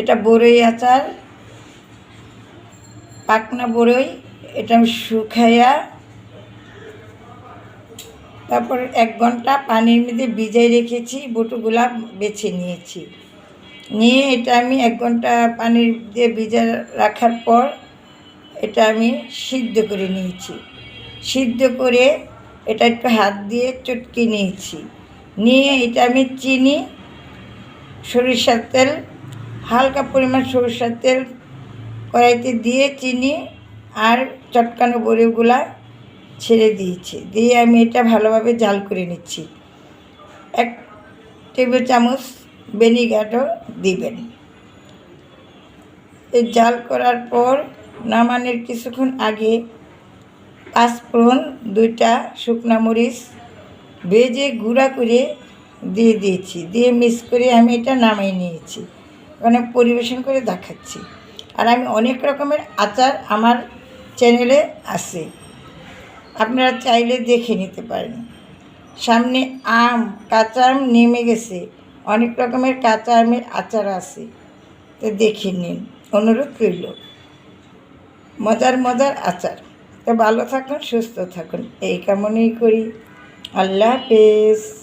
এটা বড়ই আচার, পাকনা বড়ই, এটা আমি শুকাইয়া, তারপর এক ঘণ্টা পানির মধ্যে ভিজাই রেখেছি, বটুগুলা বেছে নিয়েছি। নিয়ে এটা আমি এক ঘণ্টা পানির দিয়ে ভিজা রাখার পর এটা আমি সিদ্ধ করে নিয়েছি। সিদ্ধ করে এটা একটু হাত দিয়ে চটকে নিয়েছি। নিয়ে এটা আমি চিনি, সরিষার তেল হালকা পরিমাণ সরিষার তেল কড়াইতে দিয়ে চিনি আর চটকানো বড়িগুলা ছেড়ে দিয়েছি। দিয়ে আমি এটা ভালোভাবে জাল করে নিচ্ছি। এক টেবিল চামচ ভিনিগারও দিবেন। এই জাল করার পর নামানোর কিছুক্ষণ আগে পাঁচফোড়ন, দুইটা শুকনা মরিচ ভেজে গুঁড়া করে দিয়ে দিয়েছি। দিয়ে মিক্স করে আমি এটা নামিয়ে নিয়েছি। ওখানে পরিবেশন করে দেখাচ্ছি। আর আমি অনেক রকমের আচার আমার চ্যানেলে আছে। আপনারা চাইলে দেখে নিতে পারেন। সামনে আম, কাঁচা আম নেমে গেছে। অনেক রকমের কাঁচা আমের আচার আছে। তো দেখে নিন, অনুরোধ রইল। মজার মজার আচার। তো ভালো থাকুন, সুস্থ থাকুন। এই কামনেই করি। আল্লাহ হাফেজ।